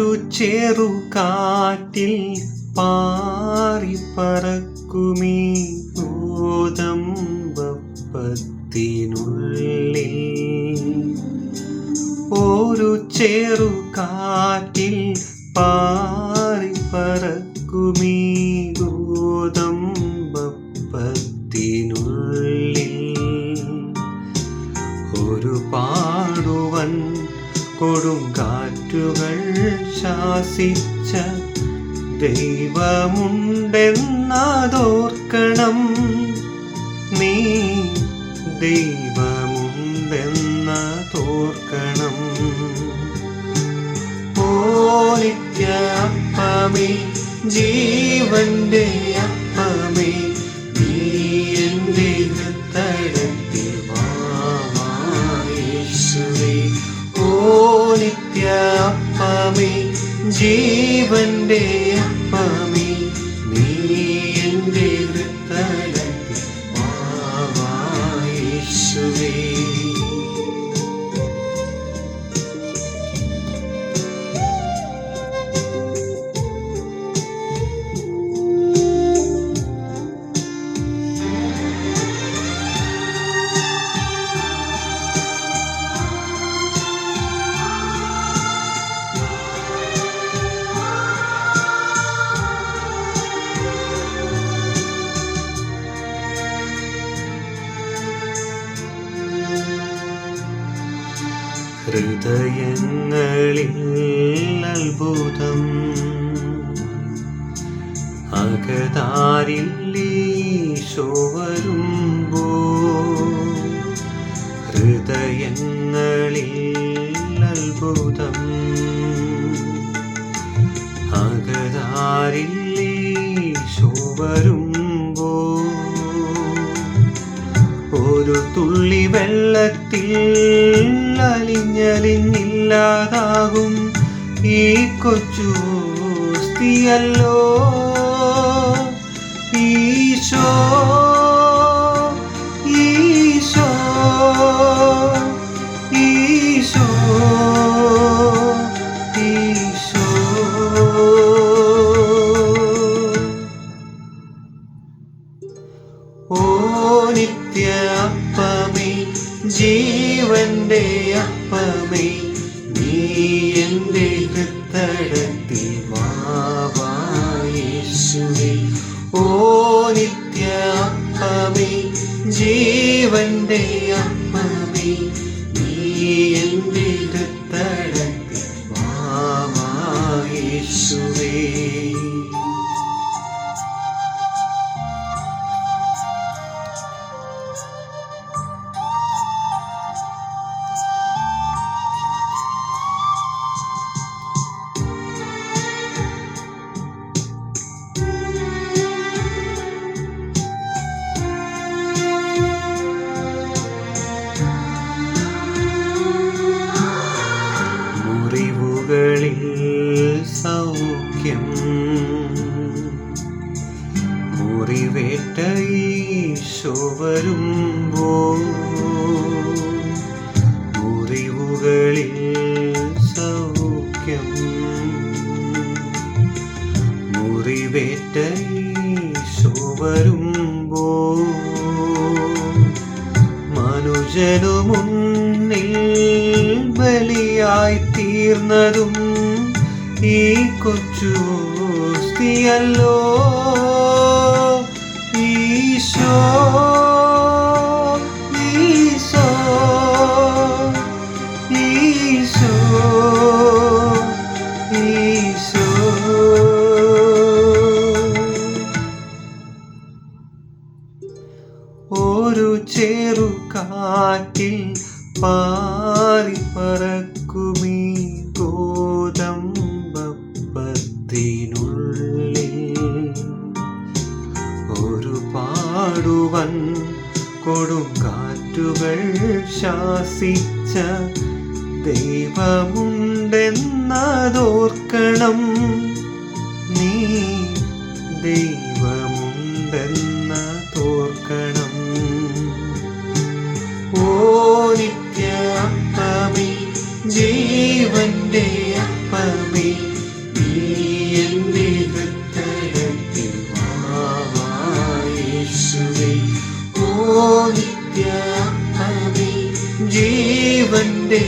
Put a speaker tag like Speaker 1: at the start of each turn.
Speaker 1: ഒരു ചെറുകാറ്റിൽ പാറി പറക്കുമീ ഗോതമ്പപ്പത്തിനുള്ളിൽ ഒരു ചെറുകാറ്റിൽ പാറി പറക്കുമീ ഗോതമ്പപ്പത്തിനുള്ളിൽ ഒരു പാടുവൻ കൊടുങ്കാറ്റുകൾ ശാസിച്ച ദൈവമുണ്ടെന്നതോർക്കണം. നീ ദൈവമുണ്ടെന്നതോർക്കണം. ഓ നിത്യ അപ്പമേ ജീവന്റെ ജീവന്റെ ഹൃദയങ്ങളിൽ അത്ഭുതം. വരുമ്പോ ഹൃദയങ്ങളിൽ അത്ഭുതം. അകതാരിൽ ഈശോ ഒരു തുള്ളി വെള്ളത്തിൽ അലിഞ്ഞലിഞ്ഞില്ലാതാകും. ഈ കൊച്ചു സ്തിയല്ലോ ജീവന്റെ അപ്പമേ നീ എന്റെ ഹൃത്തടത്തിൽ മാവായേശുവേ ഓ നിത്യ അപ്പമേ ജീവന്റെ അപ്പമേ സൗഖ്യം. മുറിവേറ്റ ഈശോ വരുമ്പോ മുറിവുകളിൽ സൗഖ്യം. മുറിവേറ്റ ഈശോ വരുമ്പോ മനുജനു മുന്നിൽ ബലിയായി തീർന്നതും ഈ കൊച്ചു സ്തിയല്ലോ ഈശോ ഈശോ ഈശോ ഈശോ. ഒരു ചെറുകാറ്റിൽ പാറി ഒരു പാടുവൻ കൊടുങ്കാറ്റുകൾ ശാസിച്ച ദൈവമുണ്ടെന്നതോർക്കണം. നീ ദൈവമുണ്ടെന്ന തോർക്കണം ഓ നിത്യ അപ്പമേ ജീവന്റെ അപ്പമേ എന്റെ